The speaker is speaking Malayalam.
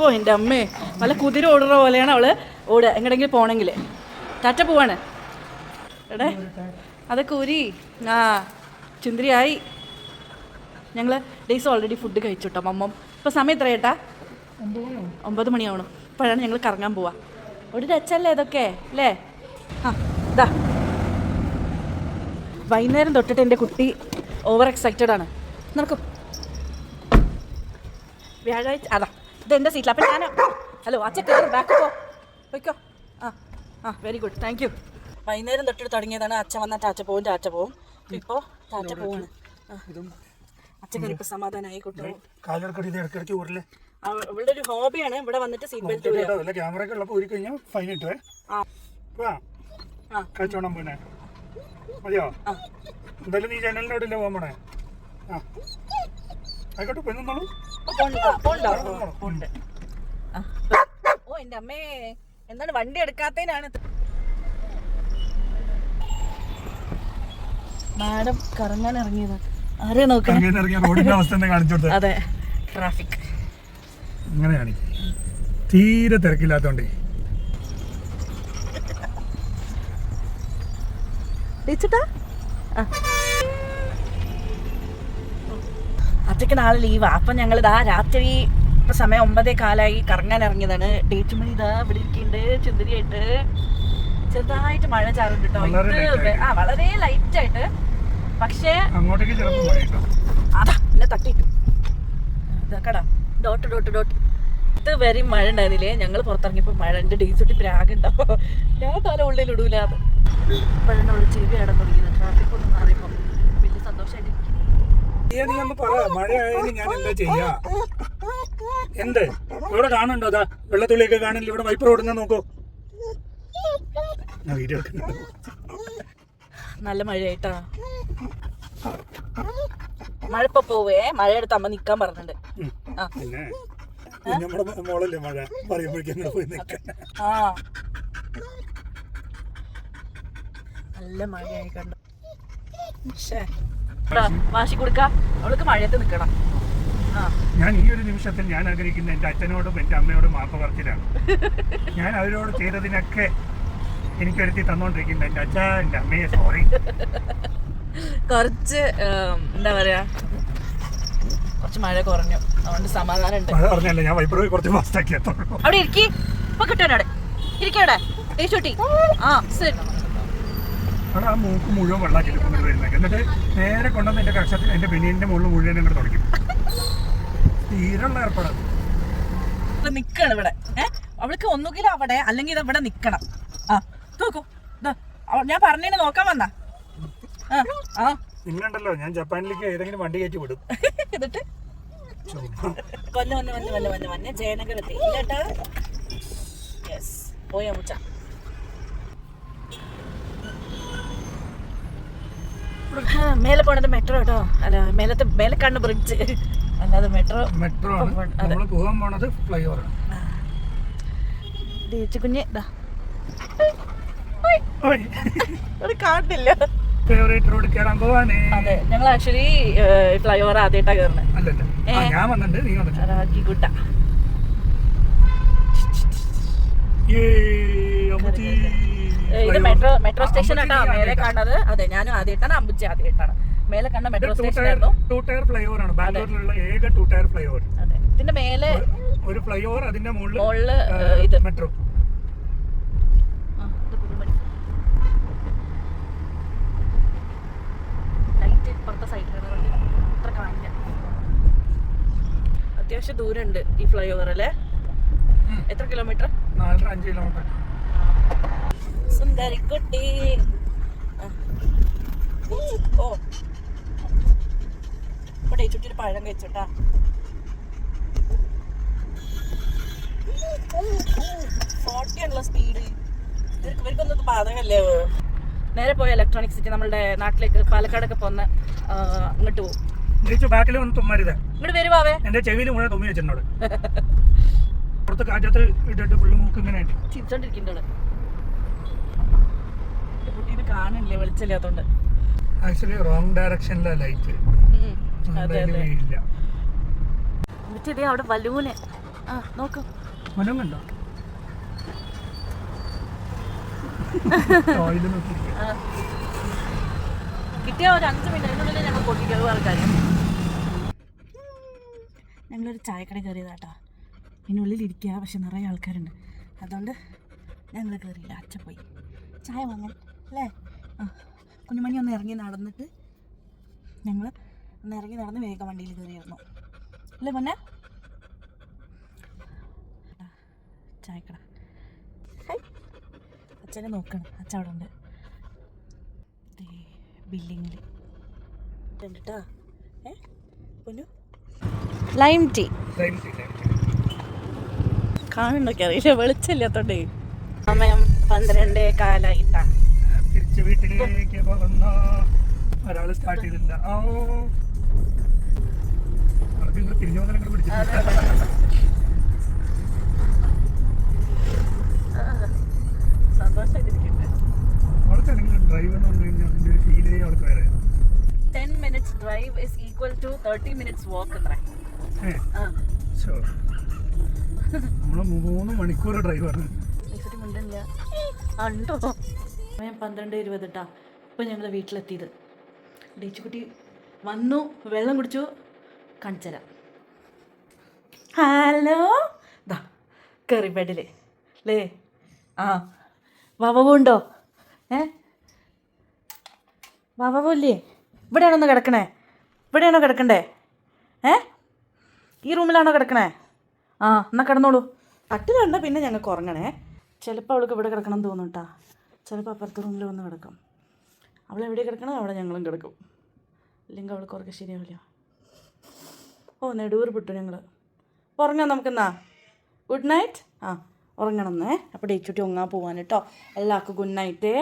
ഓ എന്റെ അമ്മേ. നല്ല കുതിര ഓടുന്ന പോലെയാണ് അവൾ ഓടുക. എങ്ങടെങ്കിലും പോണെങ്കിൽ ടാറ്റ പോവാണ്. എടേ അതൊക്കെ ഊരി ആ ചുന്തിരിയായി ഞങ്ങൾ ഡേയ്സ് ഓൾറെഡി ഫുഡ് കഴിച്ചു കേട്ടോ മമ്മം. ഇപ്പോൾ സമയം എത്ര ചേട്ടാ ഒമ്പത് മണിയാവണം. ഇപ്പോഴാണ് ഞങ്ങൾ കറങ്ങാൻ പോവാ. ഒരു രച്ചല്ലേ ഇതൊക്കെ അല്ലേ? ആ ഇതാ വൈകുന്നേരം തൊട്ടിട്ട് എന്റെ കുട്ടി ഓവർ എക്സൈറ്റഡ് ആണ്. നടക്കും. വ്യാഴാഴ്ച അതാ. ഇത് എന്റെ സീറ്റിൽ അപ്പം ഞാൻ ഹലോ അച്ഛൻ കയറി ബാക്ക് പോ. വയ്ക്കോ ആ ആ വെരി ഗുഡ് താങ്ക് യു വൈകുന്നേരം തൊട്ടിട്ട് തുടങ്ങിയതാണ് അച്ഛൻ വന്നാൽ ടാറ്റ പോവും ചാച്ച പോവും. ഇപ്പോൾ ചാച്ച പോവാണ്. കയറി ഇപ്പോൾ സമാധാനമായി കുട്ടികൾ ഇവളുടെ ഒരു ഹോബിയാണ്. ഇവിടെ വന്നിട്ട് സീറ്റ് ബെൽറ്റ് ക്യാമറ ഒക്കെ ഉള്ളപ്പോൾ ഊരി കഴിഞ്ഞാൽ ഫൈൻ കിട്ടുവേ ആ. വാ. ആ. കഴിച്ചോണം പിന്നെ. മതിയോ? എന്തായാലും നീ ജനലിനോടില്ലേ പോകാൻ പോണേ? ആ. ആയിക്കോട്ടെ പോണ്ട. ഓ, പോണ്ട്. ആ. ഓ എന്റെ അമ്മേ എന്താണ് വണ്ടി എടുക്കാത്തതിനാണ്. മാഡം കറങ്ങാൻ ഇറങ്ങിയത് ആരെ കാണിച്ചു അതെ ട്രാഫിക് അങ്ങനെയാണ് തീരെ തിരക്കില്ലാത്തോണ്ടേ ടീച്ചട്ടാ അച്ഛക്ക് നാളെ ലീവാ അപ്പം ഞങ്ങൾ ഇതാ രാത്രി ഇപ്പൊ സമയം ഒമ്പതേ കാലായി കറങ്ങാൻ ഇറങ്ങിയതാണ്. ഡേറ്റ് മണി ഇതാ ഇവിടെ ഇരിക്കുന്നുണ്ട് ചുന്തിരിയായിട്ട് ചെറുതായിട്ട് മഴ ചാറുണ്ട് കേട്ടോ ഇത് ആ വളരെ ലൈറ്റ് ആയിട്ട്. പക്ഷേ അതാ എന്നെ ഇതാക്കടാ ഡോട്ട് ഡോട്ട് ഡോട്ട്. ഇത് വരെ മഴ ഉണ്ടായിരുന്നില്ലേ ഞങ്ങൾ പുറത്തിറങ്ങിയപ്പോൾ മഴ ഡേയ്സ് തൊട്ട് പ്രാഗുണ്ടാവും ഞാൻ തല ഉള്ളിൽ ഇടൂല. അത്. ഇപ്പോഴാണ് അവിടെ ചെവി അടം തുടങ്ങിയത്. ട്രാഫിക് ഒന്നും നീ ഒന്ന് പറ മഴ ആയാലും ഞാൻ എന്താ ചെയ്യാ? എന്ത്? ഇവിടെ കാണുന്നുണ്ടോ? അതാ വെള്ളത്തുള്ളിയൊക്കെ കാണില്ല ഇവിടെ വൈപ്പർ ഓടുന്ന നോക്കൂ. വീഡിയോ നല്ല മഴയായിട്ടാ. മഴ ഇപ്പൊ പോവേ. മഴയെടുത്ത് അമ്മ നിക്കാൻ പറഞ്ഞിട്ടുണ്ട്. നമ്മുടെ മോളല്ലേ മഴ? പറയുമ്പോഴേക്കും പോയി നിൽക്കാൻ ആ. നല്ല മഴയായി കണ്ടു. ശ്ശേ. വാശി കൊടുക്ക. അവൾക്ക് മഴയത്ത് നിക്കണം. ഞാൻ ഈ ഒരു നിമിഷത്തിൽ ഞാൻ ആഗ്രഹിക്കുന്ന എന്റെ അച്ഛനോടും എന്റെ അമ്മയോടും മാപ്പ് പറച്ചിലാണ്. ഞാൻ അവരോട് ചെയ്തതിനൊക്കെ എനിക്ക് എടുത്തി തന്നോണ്ടിരിക്കുന്ന. എന്റെ അച്ഛ എന്റെ അമ്മയെ സോറി കുറച്ച് എന്താ പറയാ കുറച്ച് മഴ കുറഞ്ഞു. അതുകൊണ്ട് സമാധാനം ഉണ്ട്. മഴ ഞാൻ വൈപ്പർ കുറച്ച് ഫാസ്റ്റ് ആക്കി അവിടെ ഇരിക്കി. ഇപ്പൊ കിട്ടാനവിടെ ഇരിക്കവിടെ ആ ശരി. അവിടെ ആ മൂക്ക് മുഴുവൻ വെള്ളമാക്കി കൊണ്ടിട്ട് വരുന്നത് എന്നിട്ട് നേരെ കൊണ്ടുവന്ന് എന്റെ കക്ഷത്തിൽ എന്റെ ബനിയന്റെ മുകളിൽ മുഴുവൻ അങ്ങോട്ട് തുടങ്ങി തീരുള്ള ഏർപ്പാടാണ്. നിക്കണം ഇവിടെ. അവൾക്ക് ഒന്നുകിൽ അവിടെ അല്ലെങ്കിൽ ഇത് ഇവിടെ നിക്കണം. ആ നോക്കൂ. ഞാൻ പറഞ്ഞു നോക്കാൻ വന്നാ. ആ ആ. ഞാൻ ജപ്പാനിലേക്ക് ഏതെങ്കിലും വണ്ടി കയറ്റി വിടും. എന്നിട്ട്. വന്ന് വന്ന് വന്ന് വന്ന് വന്ന് വന്ന് ജയനഗരത്തി ഇല്ലേട്ടാ യെസ് പോയാ മുച്ച മേലെ പോണത് മെട്രോ കേട്ടോ. അല്ല മേലത്തെ മേലെ കണ്ണ് ബ്രിഡ്ജ് അല്ലാതെ മെട്രോ മെട്രോ ആണ്. നമ്മൾ പോകാൻ പോണത് ഫ്ലൈ ഓവർ ടീച്ചു കുഞ്ഞ് ഇതാ കാണില്ല ഫേവറേറ്റ് റോഡ് കയറാൻ പോവാനേ. അതെ ഞങ്ങൾ ആക്ച്വലി ഫ്ലൈ ഓവർ ആദ്യമായിട്ടാണ് കയറുന്നത് അല്ലല്ല ഞാൻ വന്നിട്ടുണ്ട് നീ വന്നിട്ട് റാക്കിക്കുട്ട ഇത് മെട്രോ മെട്രോ സ്റ്റേഷൻ ആട്ടോ മേലെ കാണുന്നത് അതെ ഞാനും ആദ്യമായിട്ടാണ് അമ്പുജ ആദ്യമായിട്ടാണ് മേലെ കണ്ട മെട്രോ സ്റ്റേഷൻ ആയിരുന്നു ടൂ ടയർ ഫ്ലൈ ഓവർ ആണ്. ബാംഗ്ലൂരിലുള്ള ഏക ടൂ ടയർ ഫ്ലൈ ഓവർ അതെ. ഇതിന്റെ മേലെ ഒരു ഫ്ലൈ ഓവർ അതിന്റെ മുകളിൽ മുകളിൽ ഏഹ്, ഇത്. മെട്രോ അത്യാവശ്യം ദൂരമുണ്ട് ഈ ഫ്ലൈ ഓവർ അല്ലേ എത്ര കിലോമീറ്റർ നാലര അഞ്ച് കിലോമീറ്റർ സുന്ദരിക്കുട്ടി. കുട്ടി ഓ. ഇവിടെ ചുറ്റിട്ട് പഴം കഴിച്ചോട്ടാ. ഫോർട്ടി ആണല്ലോ സ്പീഡ് ഇവർക്ക് ഇവർക്കൊന്നും ഒന്നും ബാധകമല്ലേ നേരെ പോയ ഇലക്ട്രോണിക് സിറ്റി നമ്മളുടെ നാട്ടിലേക്ക് പാലക്കാടൊക്കെ പോന്ന് അങ്ങോട്ട് പോകും ജയിച്ചു ബാക്കിൽ വന്ന് തുമ്മരുത് ഇങ്ങോട്ട് വരുവാവേ എന്റെ ചെവിയിൽ മുഴുവൻ തുമ്മി വെച്ചിട്ടുണ്ട് പുറത്ത് കാറ്റത്ത് ഇട്ടിട്ട് പുള്ളി മൂക്ക് ഇങ്ങനെ ചിരിച്ചോണ്ടിരിക്കുന്നുണ്ട് കുട്ടീനെ കാണില്ലേ വെളിച്ചില്ലാത്തോണ്ട് ആക്ച്വലി റോങ് ഡയറക്ഷനിലാ ലൈറ്റ് എന്നിട്ട് അവിടെ ആ നോക്കൂ. കണ്ടോ. കിട്ടിയ ഒരു അഞ്ച് ഞങ്ങൾ ആൾക്കാർ ഞങ്ങളൊരു ചായക്കട കയറിയതാട്ടാ. ഇതിനുള്ളിൽ ഇരിക്കുക പക്ഷെ നിറയെ ആൾക്കാരുണ്ട്. അതുകൊണ്ട് ഞങ്ങൾ കയറിയില്ല. അച്ഛ പോയി. ചായ വാങ്ങാൻ. അല്ലേ? ആ കുഞ്ഞുമണി ഒന്ന് ഇറങ്ങി നടന്നിട്ട് ഞങ്ങൾ ഒന്ന് ഇറങ്ങി നടന്ന് വേഗം വണ്ടിയിൽ കയറിയിരുന്നു. അല്ലേ പൊന്നെ? ചായക്കട. ഹൈ. അച്ഛനെ നോക്കണം. അച്ഛൻ അവിടെ ഉണ്ട്. ബില്ലിങ്ങിൽ കണ്ടിട്ടാ? ഏ പൊന്നു? ലൈം ടീ കാണണ്ടൊക്കെ അറിയില്ല. വെളിച്ചമില്ലാത്തോണ്ടേ സമയം പന്ത്രണ്ട് കാലായിട്ടാ സ്റ്റാർട്ട് ചെയ്തിട്ടില്ല. ഓ തിരിഞ്ഞു പോകുന്ന അവൾക്കാണെങ്കിൽ ഡ്രൈവ് എന്ന് പറഞ്ഞു കഴിഞ്ഞാൽ അതിന്റെ ഒരു ഫീലേ അവൾക്ക് വേറെ. Ten minutes drive is equal to thirty minutes walk അത്ര. മൂന്ന് മണിക്കൂർ ഡ്രൈവാണ് ഉണ്ടോ പന്ത്രണ്ട് ഇരുപത് ഇപ്പൊ ഇപ്പം ഞങ്ങൾ വീട്ടിലെത്തിയത്. ഡേച്ചുകുട്ടി വന്നു വെള്ളം കുടിച്ചു കാണിച്ചുതരാം ഹലോ? ദാ കയറി ബെഡിൽ ലേ ആ വവവുണ്ടോ? ഏ? വവവില്ലേ? ഇവിടെയാണോ ഒന്ന് കിടക്കണേ. ഇവിടെയാണോ കിടക്കണ്ടേ? ഏ? ഈ റൂമിലാണോ കിടക്കണേ? ആ എന്നാൽ കിടന്നോളൂ. കട്ടിൽ കണ്ടാൽ പിന്നെ ഞങ്ങൾക്ക് ഉറങ്ങണേ. ചിലപ്പോൾ അവൾക്ക് ഇവിടെ കിടക്കണം എന്ന് തോന്നും ചിലപ്പോൾ അപ്പുറത്തെ റൂമിൽ വന്ന് കിടക്കും. അവൾ എവിടെ കിടക്കണോ അവിടെ ഞങ്ങളും കിടക്കും. ഇല്ലെങ്കിൽ അവൾക്ക് ഉറക്കം ശരിയാവില്ല. ഓ നെടുവർ പെട്ടു ഞങ്ങൾ ഉറങ്ങാം നമുക്കെന്നാ ഗുഡ് നൈറ്റ് ആ ഉറങ്ങണം എന്നേ. അപ്പോൾ ഡേച്ചുട്ടി ഉങ്ങാൻ പോവാൻ കേട്ടോ. എല്ലാവർക്കും ഗുഡ് നൈറ്റേ